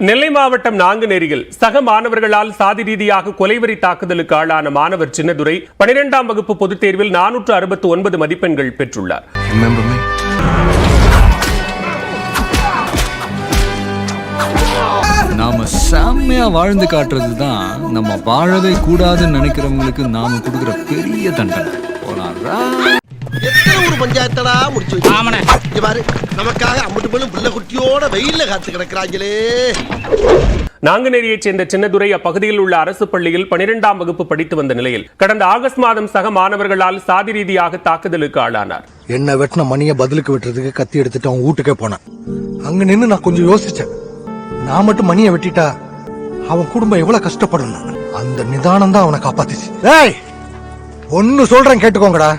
நெல்லை மாவட்டம் நாங்குநேரியில் சக மாணவர்களால் சாதி ரீதியாக கொலைவெறி தாக்குதலுக்கு ஆளான மாணவர் சின்னதுரை பனிரெண்டாம் வகுப்பு பொதுத் தேர்வில் நானூற்று அறுபத்து ஒன்பது மதிப்பெண்கள் பெற்றுள்ளார்? நாம செம்மையா வாழ்ந்து காட்டுறது தான் நம்ம வாழவே கூடாதுன்னு நினைக்கிறவங்களுக்கு நாம கொடுக்குற பெரிய தண்டனை. போனாரா? பஞ்சாயத்தடா முடிச்சு இங்க பாரு நமக்காக அம்பட்டு போலும் பிள்ளை குட்டியோட வெயில்ல காத்து கிடக்குறாங்களே நாங்குநேரியைச் சேர்ந்த சின்னதுரை அப்பகுதியில் உள்ள அரசு பள்ளியில் பனிரெண்டாம் வகுப்பு படித்து வந்த நிலையில் கடந்த ஆகஸ்ட் மாதம் சக மாணவர்களால் சாதி ரீதியாக தாக்குதலுக்கு ஆளானார். என்ன வெட்டின மணிய பதிலுக்கு வெட்டுறதுக்கு கத்தி எடுத்துட்டு அவன் வீட்டுக்கே போனான். அங்க நின்னு நான் கொஞ்சம் யோசிச்சேன். நான் மட்டும் மணியை வெட்டிட்டா அவன் குடும்பம் எவ்வளவு கஷ்டப்படும் அந்த நிதானம் தான் அவனை காப்பாத்துச்சு. ஏய் ஒன்னு சொல்றேன் கேட்டுக்கோங்கடா.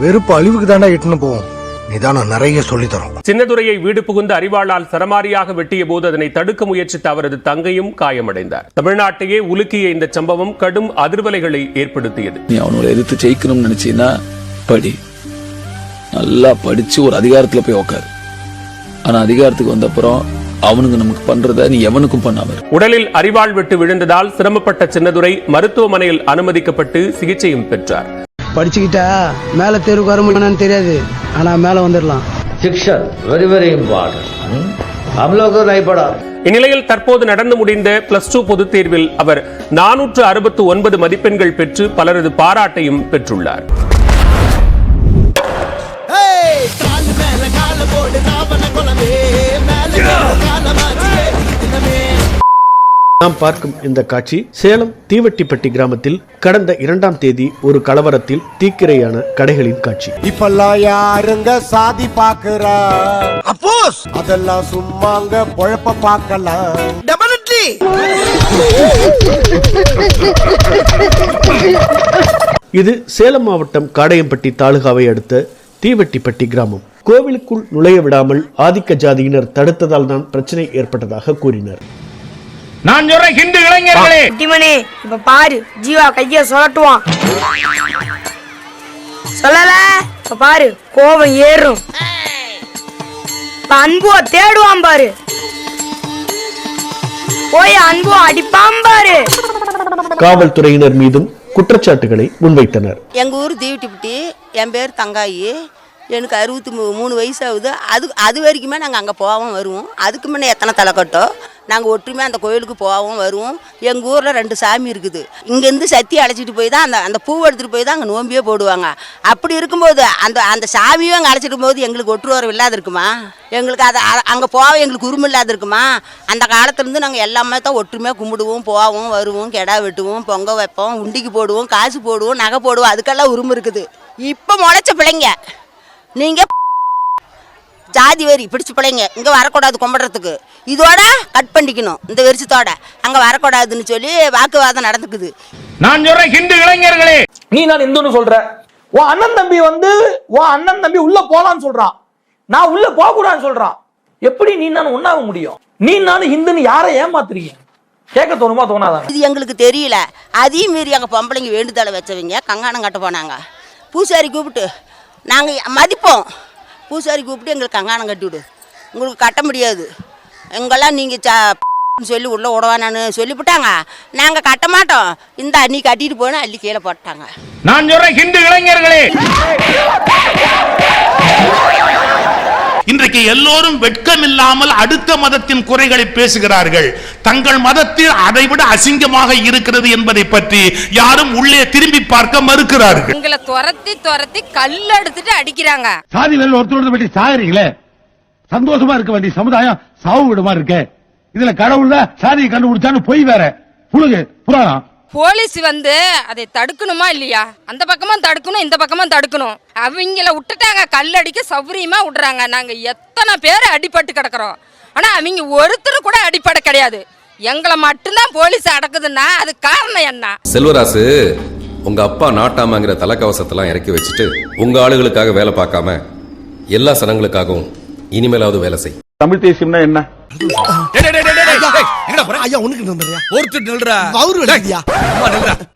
வெறுப்பு அழிவுக்கு தாண்டா இட்டுன்னு போவோம். நிதானம் நிறைய சொல்லி தரும் சின்னதுரையை வீடு புகுந்து அறிவாளால் சரமாரியாக வெட்டிய போது அதனை தடுக்க முயற்சித்த அவரது தங்கையும் காயமடைந்தார். தமிழ்நாட்டையே உலுக்கிய இந்த சம்பவம் கடும் அதிர்வலைகளை ஏற்படுத்தியது. நீ அவனோட எதிர்த்து ஜெயிக்கணும்னு நினைச்சீன்னா படி. நல்லா படிச்சு ஒரு அதிகாரத்துல போய் உக்காரு. ஆனா அதிகாரத்துக்கு வந்த அப்புறம் அவனுங்க நமக்கு பண்றத நீ எவனுக்கும் பண்ணாம. உடலில் அரிவாள் விட்டு விழுந்ததால் சிரமப்பட்ட சின்னதுரை மருத்துவமனையில் அனுமதிக்கப்பட்டு சிகிச்சையும் பெற்றார். படிச்சுக்கிட்டா மேல தேர்வுக்கு வர முடியுமான்னு தெரியாது. ஆனா மேல வந்துடலாம். சிக்ஷன் வெரி வெரி இம்பார்ட்டன்ட் இந்நிலையில் தற்போது நடந்து முடிந்த பிளஸ் டூ பொதுத் தேர்வில் அவர் நானூற்று அறுபத்து ஒன்பது மதிப்பெண்கள் பெற்று பலரது பாராட்டையும் பெற்றுள்ளார். மேல கால போடு நாம் பார்க்கும் இந்த காட்சி சேலம் தீவட்டிப்பட்டி கிராமத்தில் கடந்த இரண்டாம் தேதி ஒரு கலவரத்தில் தீக்கிரையான கடைகளின் காட்சி. இப்பெல்லாம் யாருங்க சாதி பாக்குறா அப்போஸ் அதெல்லாம் சும்மாங்க பொழப்ப பார்க்கலாம் இது சேலம் மாவட்டம் காடையம்பட்டி தாலுகாவை அடுத்த தீவட்டிப்பட்டி கிராமம். கோவிலுக்குள் நுழைய விடாமல் ஆதிக்க ஜாதியினர் தடுத்ததால் தான் பிரச்சனை ஏற்பட்டதாக கூறினர். நான் சொல்றேன் ஹிந்து இளைஞர்களே. குட்டிமணி இப்ப பாரு ஜீவா கைய சொல்லட்டுவான் சொல்லல? இப்ப பாரு கோபம் ஏறும். இப்ப அன்புவ தேடுவான் பாரு. போய் அன்புவ அடிப்பான் பாரு. காவல்துறையினர் மீதும் குற்றச்சாட்டுகளை முன்வைத்தனர். எங்க ஊர் தீவிட்டிப்பட்டி என் பேர் தங்காயி. எனக்கு அறுபத்தி மூ- மூணு வயசு ஆகுது அது அது வரைக்குமே நாங்கள் அங்கே போவோம் வருவோம். அதுக்கு முன்னே எத்தனை தலைக்கட்டோ நாங்கள் ஒற்றுமையாக அந்த கோயிலுக்கு போவோம் வருவோம். எங்கள் ஊரில் ரெண்டு சாமி இருக்குது. இங்கேருந்து சத்தி அழைச்சிட்டு போய் தான் அந்த அந்த பூ எடுத்துகிட்டு போய் தான் அங்கே நோம்பியே போடுவாங்க. அப்படி இருக்கும்போது அந்த அந்த சாமியும் அங்கே அழைச்சிட்டு போது எங்களுக்கு ஒற்று உறவு இல்லாத இருக்குமா? எங்களுக்கு அதை அங்கே போக எங்களுக்கு உரிமை இல்லாத இருக்குமா? அந்த காலத்துலேருந்து நாங்கள் எல்லாமே தான் ஒற்றுமையாக கும்பிடுவோம் போவோம் வருவோம் கெடா வெட்டுவோம் பொங்க வைப்போம் உண்டிக்கு போடுவோம் காசு போடுவோம் நகை போடுவோம். அதுக்கெல்லாம் உரிமை இருக்குது. இப்போ முளைச்ச பிள்ளைங்க. நீங்கள் ஜாதி வரி பிடிச்சு பிள்ளைங்க. இங்கே வரக்கூடாது கும்பிட்றதுக்கு. இதோட கட் பண்ணிக்கணும் இந்த வெறிச்சத்தோட. அங்கே வரக்கூடாதுன்னு சொல்லி வாக்குவாதம் நடந்துக்குது. நான் சொல்றேன் ஹிந்து இளைஞர்களே. நீ நான் இந்துன்னு சொல்ற? உன் அண்ணன் தம்பி வந்து உன் அண்ணன் தம்பி உள்ள போலான்னு சொல்றான் நான் உள்ள போக கூடாதுன்னு சொல்றான் எப்படி நீ நான் ஒண்ணாக முடியும்? நீ நானும் ஹிந்துன்னு யாரை ஏமாத்துறீங்க? கேட்க தோணுமா தோணாதான்? இது எங்களுக்கு தெரியல. அதையும் மீறி எங்கள் பொம்பளைங்க வேண்டுதலை வச்சவங்க கங்காணம் கட்ட போனாங்க. பூசாரி கூப்பிட்டு நாங்கள் மதிப்போம். பூசாரி கூப்பிட்டு எங்களுக்கு கங்காணம் கட்டிவிடு உங்களுக்கு கட்ட முடியாது. எங்கெல்லாம் நீங்கள் சா சொல்லி உள்ளே விடவானான்னு சொல்லிவிட்டாங்க. நாங்கள் கட்ட மாட்டோம். இந்த நீ கட்டிட்டு போனால் அள்ளி கீழே போட்டாங்க. நான் சொல்கிறேன் ஹிந்து இளைஞர்களே. இன்றைக்கு எல்லோரும் வெட்கமில்லாமல் அடுத்த மதத்தின் குறைகளை பேசுகிறார்கள். தங்கள் மதத்தில் அதைவிட அசிங்கமாக இருக்கிறது என்பதை பற்றி யாரும் உள்ளே திரும்பி பார்க்க மறுக்கிறார்கள். எங்களை துரத்தி துரத்தி கல் எடுத்துட்டு அடிக்கிறாங்க. சாதி வேலை ஒருத்தர் பற்றி சாகுறீங்களே? சந்தோஷமா இருக்க வேண்டிய சமுதாயம் சாவு விடுமா இருக்க? இதுல கடவுள் தான் சாதியை கண்டுபிடிச்சான்னு பொய் வேற. புழுகு புராணம். போலீஸ் வந்து அதை தடுக்கணுமா இல்லையா? அந்த பக்கமா தடுக்கணும் இந்த பக்கமா தடுக்கணும். அவங்கள விட்டுட்டாங்க கல்லடிக்க சௌரியமா விடுறாங்க. நாங்க எத்தனை பேர் அடிபட்டு கிடக்குறோம். ஆனா அவங்க ஒருத்தர் கூட அடிப்படை கிடையாது. எங்களை மட்டும்தான் போலீஸ் அடக்குதுன்னா அது காரணம் என்ன? செல்வராசு உங்க அப்பா நாட்டாமாங்கிற தலைக்கவசத்தெல்லாம் இறக்கி வச்சுட்டு உங்க ஆளுகளுக்காக வேலை பார்க்காம எல்லா சனங்களுக்காகவும் இனிமேலாவது வேலை செய். தமிழ் தேசியம்னா என்ன?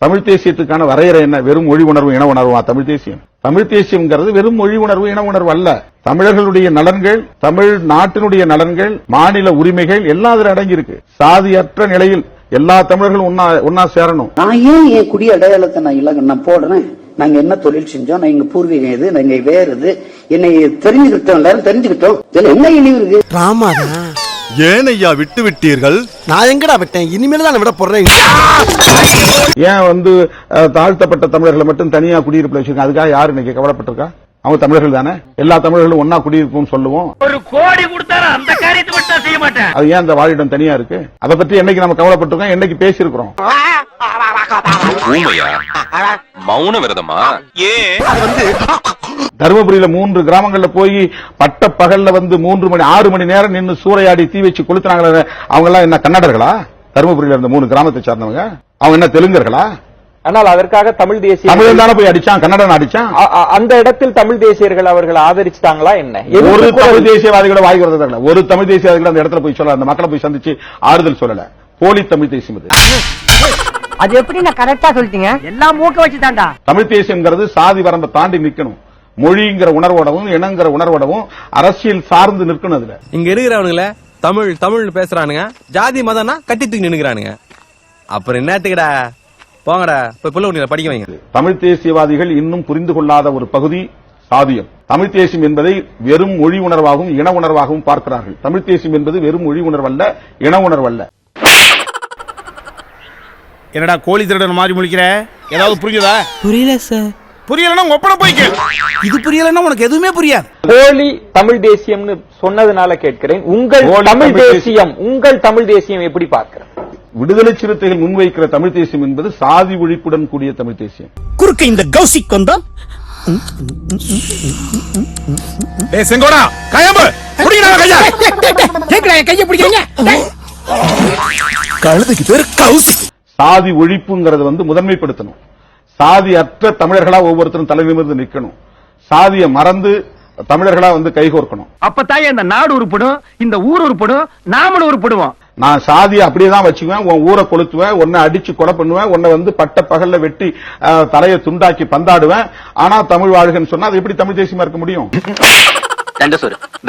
தமிழ் தேசியத்துக்கான வரையறை என்ன வெறும் மொழி உணர்வு இன உணர்வா தமிழ் தேசியம் தமிழ் தேசியம்ங்கிறது வெறும் மொழி உணர்வு இன உணர்வு அல்ல தமிழர்களுடைய நலன்கள் தமிழ் நாட்டினுடைய நலன்கள் மாநில உரிமைகள் எல்லாம் அதுல அடங்கியிருக்கு சாதியற்ற நிலையில் எல்லா தமிழர்களும் ஒன்னா ஒன்னா சேரணும் நான் ஏன் என் குடி அடையாளத்தை நான் இல்ல நான் போடுறேன் நாங்க என்ன தொழில் செஞ்சோம் நான் எங்க பூர்வீகம் எது நாங்க வேறு இது என்னை தெரிஞ்சுக்கிட்டோம் எல்லாரும் தெரிஞ்சுக்கிட்டோம் இதுல என்ன இழிவு இருக்கு ராமாதான் ஏன் ஐயா விட்டு விட்டீர்கள்? நான் எங்கடா விட்டேன்? இனிமேல் தான் விட போறேன். ஏன் வந்து தாழ்த்தப்பட்ட தமிழர்களை மட்டும் தனியா குடியிருப்புல வச்சிருக்காங்க? அதுக்காக யாரு இன்னைக்கு கவலைப்பட்டிருக்கா? அவங்க தமிழர்கள் தானே? எல்லா தமிழர்களும் ஒன்னா குடியிருப்போம் சொல்லுவோம். ஒரு கோடி கொடுத்தாரு அந்த காரியத்தை மட்டும் செய்ய மாட்டேன். அது ஏன் அந்த வாழிடம் தனியா இருக்கு? அதை பற்றி என்னைக்கு நம்ம கவலைப்பட்டிருக்கோம்? என்னைக்கு பேசியிருக்கிறோம்? மௌன விரதமா? ஏன் தருமபுரியில மூன்று கிராமங்கள்ல போய் பட்ட பகல்ல வந்து மூன்று மணி ஆறு மணி நேரம் நின்னு சூறையாடி தீ வச்சு கொளுத்துனாங்களே அவங்க எல்லாம் என்ன கன்னடர்களா? தருமபுரியில இருந்த மூணு கிராமத்தை சார்ந்தவங்க. அவங்க என்ன தெலுங்கர்களா? ஆனால் அதற்காக தமிழ் தேசிய தமிழன் தானே போய் அடிச்சான்? கன்னடன் அடிச்சான்? அந்த இடத்தில் தமிழ் தேசியர்கள் அவர்கள் ஆதரிச்சிட்டாங்களா என்ன? ஒரு தமிழ் தேசியவாதிகளோட வாய் வரது ஒரு தமிழ் தேசியவாதிகள் அந்த இடத்துல போய் சொல்ல அந்த மக்களை போய் சந்திச்சு ஆறுதல் சொல்லல. போலி தமிழ் தேசியம் அது எப்படி நான் கரெக்டா சொல்லிட்டீங்க? எல்லாம் மூக்க வச்சு தாண்டா தமிழ் தேசியம்ங்கிறது சாதி வரம்பை தாண்டி நிக்கணும். மொழிங்கிற உணர்வோடவும் இனங்கிற உணர்வோடவும் அரசியல் சார்ந்து நிற்கணும் அதுல. இங்க இருக்கிறவனுங்கள தமிழ் தமிழ் பேசுறானுங்க. ஜாதி மதம்னா கட்டி தூக்கி நின்னுக்கிறானுங்க. அப்புறம் என்னத்துக்குடா போங்கடா போய் புள்ள படிக்க வைங்க. தமிழ் தேசியவாதிகள் இன்னும் புரிந்து கொள்ளாத ஒரு பகுதி சாதியம். தமிழ் தேசியம் என்பதை வெறும் மொழி உணர்வாகவும் இன உணர்வாகவும் பார்க்கிறார்கள். தமிழ் தேசியம் என்பது வெறும் மொழி உணர்வல்ல இன உணர்வல்ல. என்னடா கோழி திருடன் மாதிரி முழிக்கிற? ஏதாவது புரியுதா புரியல சார் புரியலன்னா ஒப்பனை போய்க்க இது புரியலன்னா உனக்கு எதுவுமே புரியாது. போலி தமிழ் தேசியம்னு சொன்னதுனால கேட்கிறேன். உங்கள் தமிழ் தேசியம் உங்கள் தமிழ் தேசியம் எப்படி பார்க்கிறேன் விடுதலை சிறுத்தைகள் முன்வைக்கிற தமிழ் தேசியம் என்பது சாதி ஒழிப்புடன் கூடிய தமிழ் தேசியம். குறுக்க இந்த கௌசிக் வந்தா? செங்கோடா கயம்பு! கையா பிடிக்கிறீங்க? கழுதைக்கு பேரு கௌசிக் சாதி ஒழிப்புங்கிறத வந்து முதன்மைப்படுத்தணும். சாதி அற்ற தமிழர்களா ஒவ்வொருத்தரும் தலை நிமிர்ந்து நிக்கணும். சாதியை மறந்து தமிழர்களா வந்து கைகோர்க்கணும். அப்பதாயே இந்த நாடு உருப்படும் இந்த ஊர் உருப்படும் நாமளும் உருப்படுவோம். நான் சாதியை அப்படியே தான் வச்சுக்குவேன் உன் ஊரை கொளுத்துவேன் உன்னை அடிச்சு கொலை பண்ணுவேன் உன்னை வந்து பட்ட பகல்ல வெட்டி தலையை துண்டாக்கி பந்தாடுவேன். ஆனா தமிழ் வாழ்கன்னு சொன்னா அது எப்படி தமிழ் தேசியமா இருக்க முடியும்?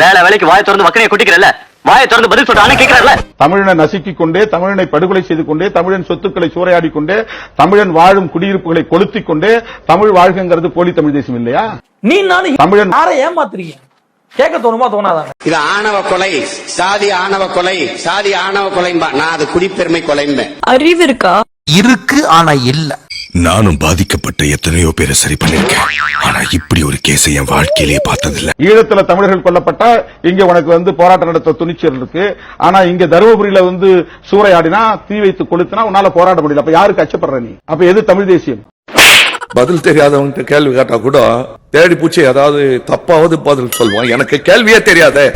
வேலை வேலைக்கு வாய திறந்து வக்கனையை கொட்டிக்கிறல்ல? வாயை திறந்து பதில் சொல்றானே கேட்கறல்ல தமிழனை நசுக்கிக் கொண்டே தமிழனை படுகொலை செய்து கொண்டே தமிழன் சொத்துக்களை சூறையாடி கொண்டே தமிழன் வாழும் குடியிருப்புகளை கொளுத்திக் கொண்டே தமிழ் வாழ்கைங்கிறது போலி தமிழ் தேசியம் இல்லையா? நீ நானும் தமிழன் யாரை ஏமாத்துறீங்க? கேட்க தோணுமா தோணாதாங்க இது ஆணவ கொலை சாதி ஆணவ கொலை சாதி ஆணவ கொலைம்பா. நான் அது குடிப்பெருமை கொலைம்பேன் அறிவு இருக்கா? இருக்கு ஆனா இல்ல. நானும் பாதிக்கப்பட்ட எத்தனையோ பேரை சரி பண்ணிருக்கேன் ஆனா இப்படி ஒரு கேஸை என் வாழ்க்கையிலேயே பார்த்ததில்ல. ஈழத்துல தமிழர்கள் கொல்லப்பட்டா இங்க உனக்கு வந்து போராட்டம் நடத்த துணிச்சல் இருக்கு. ஆனா இங்க தருமபுரியில வந்து சூறையாடினா தீ வைத்து கொளுத்தினா உன்னால போராட முடியல. அப்ப யாருக்கு அச்சப்படுற நீ? அப்ப எது தமிழ் தேசியம்? பதில் தெரியாதவங்க கேள்வி கேட்டா கூட தேடி பூச்சி ஏதாவது தப்பாவது பதில் சொல்லுவான் எனக்கு கேள்வியே தெரியாதே.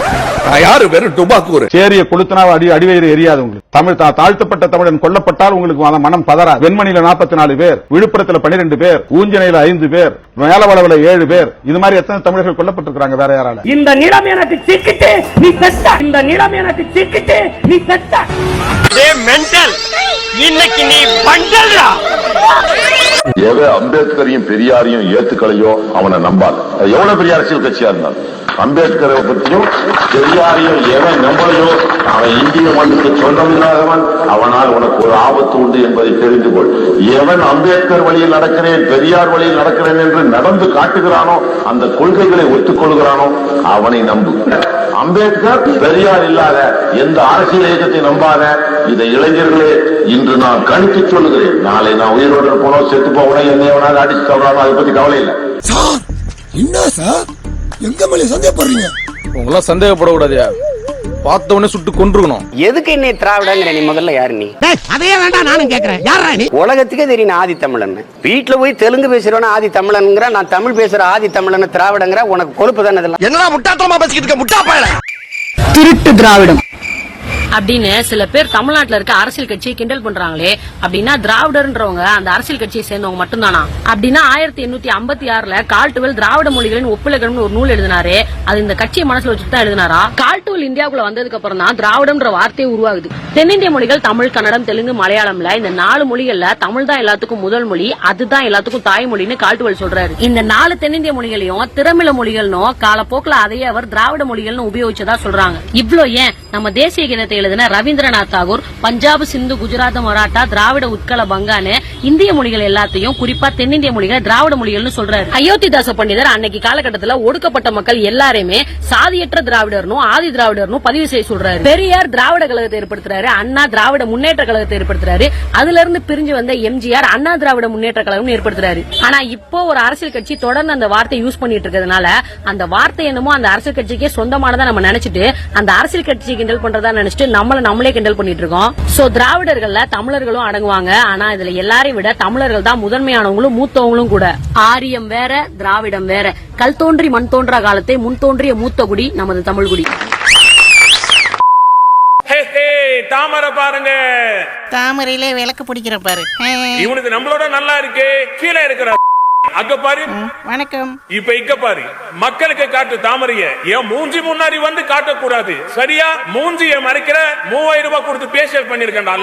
நான் யாரு? வெறும் டுபாக்கூர் சேரிய கொளுத்தினா அடி அடிவயிறு எரியாது உங்களுக்கு. தமிழ் தா- தாழ்த்தப்பட்ட தமிழன் கொல்லப்பட்டால் உங்களுக்கு மனம் பதறா வெண்மணியில நாற்பத்தி நாலு பேர் விழுப்புரத்துல பன்னிரெண்டு பேர் ஊஞ்சனையில ஐந்து பேர் மேலவளவுல ஏழு பேர். இது மாதிரி எத்தனை தமிழர்கள் கொல்லப்பட்டிருக்காங்க வேற யாரால? இந்த நிலம் எனக்கு சிக்கிட்டு நீ செத்த. இந்த நிலம் எனக்கு சிக்கிட்டு நீ செத்த. மென்டல் இன்னைக்கு நீ பண்டல்டா எவன் அம்பேத்கரையும் பெரியாரையும் ஏத்துக்கலையோ அவனை நம்பாது. எவ்வளவு பெரிய அரசியல் கட்சியா இருந்தாலும். அம்பேத்கரை பற்றியும் பெரியாரையும் எவன் நம்பலையோ அவன் இந்திய மண்ணுக்கு சொந்தமில்லாதவன் அவனால் உனக்கு ஒரு ஆபத்து உண்டு என்பதை தெரிந்து கொள். எவன் அம்பேத்கர் வழியில் நடக்கிறேன் பெரியார் வழியில் நடக்கிறேன் என்று நடந்து காட்டுகிறானோ அந்த கொள்கைகளை ஒத்துக்கொள்கிறானோ அவனை நம்பு. அம்பேத்கர் பெரியார் இல்லாத எந்த அரசியல் இயக்கத்தை நம்பாத இதை இளைஞர்களே இன்று நான் கணித்து சொல்லுகிறேன். நாளை நான் உயிரோடு இருப்போனோ செத்து போவனோ என்னை எவனாவது அடிச்சு சொல்றானோ அதை பத்தி கவலை இல்லை. சார் என்ன சார்? எங்க மேலே சந்தேகப்படுறீங்க? உங்களாம் சந்தேகப்படக்கூடாது பார்த்த உடனே சுட்டு கொண்டிருக்கணும் எதுக்கு என்னை திராவிடங்கிற நீ முதல்ல யாரு நீ? அதையே வேண்டாம் நானும் கேக்குறேன். யாரா நீ? உலகத்துக்கே தெரியும் நான் ஆதி தமிழன். வீட்டுல போய் தெலுங்கு பேசுறவன ஆதி தமிழன்ங்கிற நான் தமிழ் பேசுற ஆதி தமிழன் திராவிடங்கிற உனக்கு கொழுப்பு தானே இதெல்லாம்? என்னடா முட்டாத்தனமா பேசிக்கிட்டு இருக்க? முட்டா பயல. திருட்டு திராவிடம். அப்படின்னு சில பேர் தமிழ்நாட்டுல இருக்க அரசியல் கட்சியை கிண்டல் பண்றாங்களே. அப்படின்னா திராவிடர்ன்றவங்க அந்த அரசியல் கட்சியை சேர்ந்தவங்க மட்டும்தானா? அப்படின்னா ஆயிரத்தி எண்ணூத்தி ஐம்பத்தி ஆறுல கால்டுவெல் திராவிட மொழிகளின் ஒப்புலகம்னு ஒரு நூல் எழுதினாரு. அது இந்த கட்சியை மனசுல வச்சுட்டு தான் எழுதினாரா? கால்டுவெல் இந்தியாவுக்குள்ள வந்ததுக்கு அப்புறம் தான் திராவிடம்ன்ற வார்த்தையே உருவாகுது. தென்னிந்திய மொழிகள் தமிழ் கன்னடம் தெலுங்கு மலையாளம்ல இந்த நாலு மொழிகள்ல தமிழ் தான் எல்லாத்துக்கும் முதல் மொழி அதுதான் எல்லாத்துக்கும் தாய்மொழின்னு கால்டுவல் சொல்றாரு. இந்த நாலு தென்னிந்திய மொழிகளையும் திறமிழ மொழிகள்னும் காலப்போக்கில் அதையே அவர் திராவிட மொழிகள்னு உபயோகிச்சதா சொல்றாங்க. இவ்ளோ ஏன்? நம்ம தேசிய கீதத்தை எழுதின ரவீந்திரநாத் தாகூர் பஞ்சாப் சிந்து குஜராத் மராட்டா திராவிட உட்கல பங்கான இந்திய மொழிகள் எல்லாத்தையும் குறிப்பா தென்னிந்திய மொழிகளை திராவிட மொழிகள்னு சொல்றாரு. அயோத்திதாச பண்டிதர் அன்னைக்கு காலகட்டத்தில் ஒடுக்கப்பட்ட மக்கள் எல்லாருமே சாதியற்ற திராவிடர்னும் ஆதி திராவிடர்னும் பதிவு செய்ய சொல்றாரு. பெரியார் திராவிட கழகத்தை ஏற்படுத்துறாரு அண்ணா திராவிட முன்னேற்ற கழகத்தை ஏற்படுத்துறாரு அதுல இருந்து பிரிஞ்சு வந்த எம்ஜிஆர் அண்ணா திராவிட முன்னேற்ற கழகம் ஏற்படுத்துறாரு. ஆனா இப்போ ஒரு அரசியல் கட்சி தொடர்ந்து அந்த வார்த்தை யூஸ் பண்ணிட்டு இருக்கிறதுனால அந்த வார்த்தை என்னமோ அந்த அரசியல் கட்சிக்கே சொந்தமானதா நம்ம நினைச்சிட்டு அந்த அரசியல் கட்சியை கிண்டல் பண்றதா நினைச்சிட்டு நம்மள நம்மளே கிண்டல் பண்ணிட்டு இருக்கோம். சோ திராவிடர்கள்ல தமிழர்களும் அடங்குவாங்க. ஆனா இதுல எல்லாரையும் விட தமிழர்கள் தான் முதன்மையானவங்களும் மூத்தவங்களும் கூட. ஆரியம் வேற திராவிடம் வேற. கல் தோன்றி மண் தோன்றா காலத்தை முன் தோன்றிய மூத்த குடி நமது தமிழ் குடி. தாமரை பாருங்க. தாமரையிலே விளக்கு பிடிக்கிற பாரு. இவனுக்கு நம்மளோட நல்லா இருக்கு. கீழே இருக்கிற அங்க பாரு. வணக்கம். இப்ப இங்க பாரு. மக்களுக்கு காட்டு தாமரைய என் மூஞ்சி முன்னாடி வந்து காட்டக்கூடாது. சரியா? மூஞ்சிய மறைக்கிற மூவாயிரம் ரூபாய் கொடுத்து பேஷியல் பண்ணிருக்கேன்டா.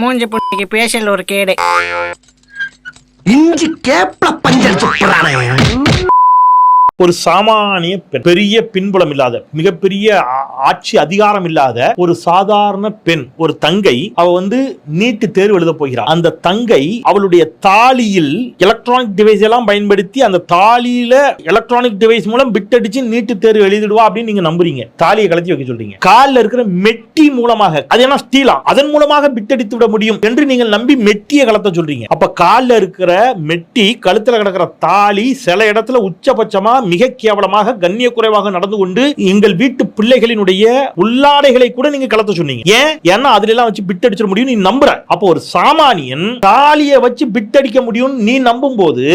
மூஞ்சி புட்டிக்கு பேசல் ஒரு கேடு. இஞ்சி கேப்ல பஞ்சடிச்சு போறானே ஒரு சாமானிய பெரிய பின்புலம் இல்லாத மிகப்பெரிய ஆட்சி அதிகாரம் இல்லாத ஒரு சாதாரண பெண் ஒரு தங்கை அவ வந்து நீட்டு தேர்வு எழுத போகிறார் அந்த தங்கை அவளுடைய தாலியில் எலக்ட்ரானிக் டிவைஸ் எல்லாம் பயன்படுத்தி அந்த தாலியில எலக்ட்ரானிக் டிவைஸ் மூலம் பிட் அடிச்சு நீட்டு தேர்வு எழுதிடுவா அப்படின்னு நீங்க நம்புறீங்க. தாலியை கலத்தி வைக்க சொல்றீங்க. காலில் இருக்கிற மெட்டி மூலமாக அது என்ன ஸ்டீலா? அதன் மூலமாக பிட் அடித்து விட முடியும் என்று நீங்கள் நம்பி மெட்டியை கலத்த சொல்றீங்க. அப்ப காலில் இருக்கிற மெட்டி கழுத்துல கிடக்கிற தாலி சில இடத்துல உச்சபட்சமா மிக கேவலமாக கண்ணிய குறைவாக நடந்து கொண்டு எங்கள் வீட்டு பிள்ளைகளினுடைய உள்ளாடைகளை கூட நீங்க கலத்த சொன்னீங்க. ஏன்? ஏன்னா அதுல எல்லாம் வச்சு பிட் அடிச்சிட முடியும் நீ நம்புற. அப்போ ஒரு சாமானியன் தாலியை வச்சு பிட் அடிக்க முடியும் நீ நம்பும் போது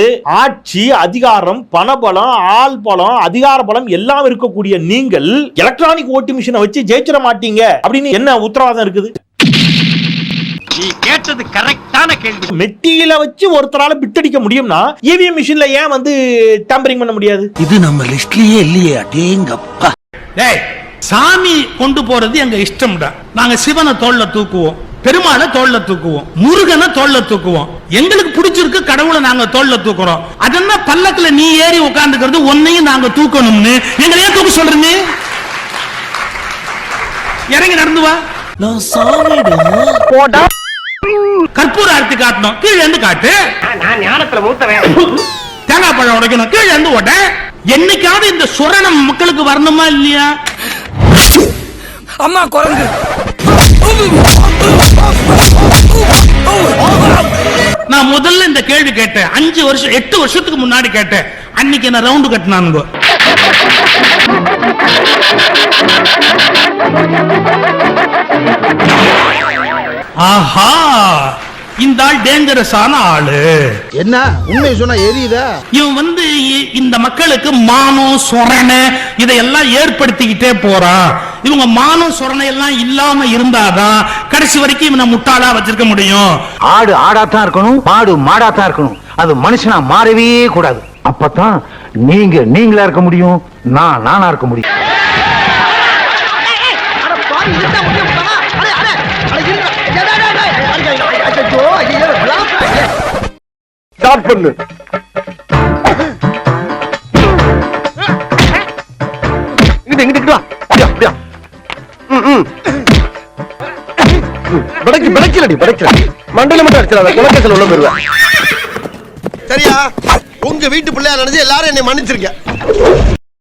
ஆட்சி அதிகாரம் பணபலம் ஆள் பலம் அதிகார பலம் எல்லாம் இருக்கக்கூடிய நீங்கள் எலக்ட்ரானிக் ஓட்டு மிஷினை வச்சு ஜெயிச்சிட மாட்டீங்க. அப்படின்னு என்ன உத்தரவாதம் இருக்குது? நீ கேட்டது கரெக்டான கேள்வி. மெட்டியில வச்சு ஒருத்தரால பிட் அடிக்க முடியும்னா இவிஎம் மிஷின்ல ஏன் வந்து டேம்பரிங் பண்ண முடியாது? இது நம்ம லிஸ்ட்லயே இல்லையே அடேங்கப்பா. டேய் சாமி கொண்டு போறது எங்க இஷ்டம்டா. நாங்க சிவனை தோல்ல தூக்குவோம் பெருமாளை தோல்ல தூக்குவோம் முருகனை தோல்ல தூக்குவோம். எங்களுக்கு பிடிச்சிருக்கு கடவுளை நாங்க தோல்ல தூக்குறோம். அதென்ன பல்லக்குல நீ ஏறி உட்கார்ந்துக்கிறது ஒன்னையும் நாங்க தூக்கணும்னு? எங்களை ஏன் தூக்க சொல்றீங்க? இறங்கி நடந்து வா. நான் சாமிடா. போட்டா கற்பூர ஆர்த்தி காட்டணும். கீழே இருந்து காட்டு. நான் ஞானத்துல மூத்தவன். தேங்காய் பழம் உடைக்கணும். கீழே இருந்து ஓட்ட. என்னைக்காவது இந்த சுரணம் மக்களுக்கு வரணுமா இல்லையா? அம்மா குரங்கு. நான் முதல்ல இந்த கேள்வி கேட்டேன். அஞ்சு வருஷம் எட்டு வருஷத்துக்கு முன்னாடி கேட்டேன். அன்னைக்கு என்ன ரவுண்டு கட்டினானுங்க. ஆஹா! இந்த ஆள் டேஞ்சரஸான ஆளு. என்ன? உண்மை சொன்னா எரியுதா? இவன் வந்து இ- இந்த மக்களுக்கு மானம் சொரணை இதையெல்லாம் ஏற்படுத்திக்கிட்டே போறான் இவங்க மானம் சொரணை எல்லாம் இல்லாம இருந்தாதான் கடைசி வரைக்கும் இவனை முட்டாளா வச்சிருக்க முடியும். ஆடு ஆடாத்தான் இருக்கணும் மாடு மாடாத்தான் இருக்கணும். அது மனுஷனா மாறவே கூடாது. அப்பதான் நீங்க நீங்களா இருக்க முடியும் நான் நானா இருக்க முடியும். படைக்கலடி படைக்கல மண்டையில மட்டும் அடிச்சிடாத குலக்கேசல் உள்ள போயிருவேன் சரியா? உங்க வீட்டு பிள்ளையா நினைச்சு எல்லாரும் என்னை மன்னிச்சிருக்க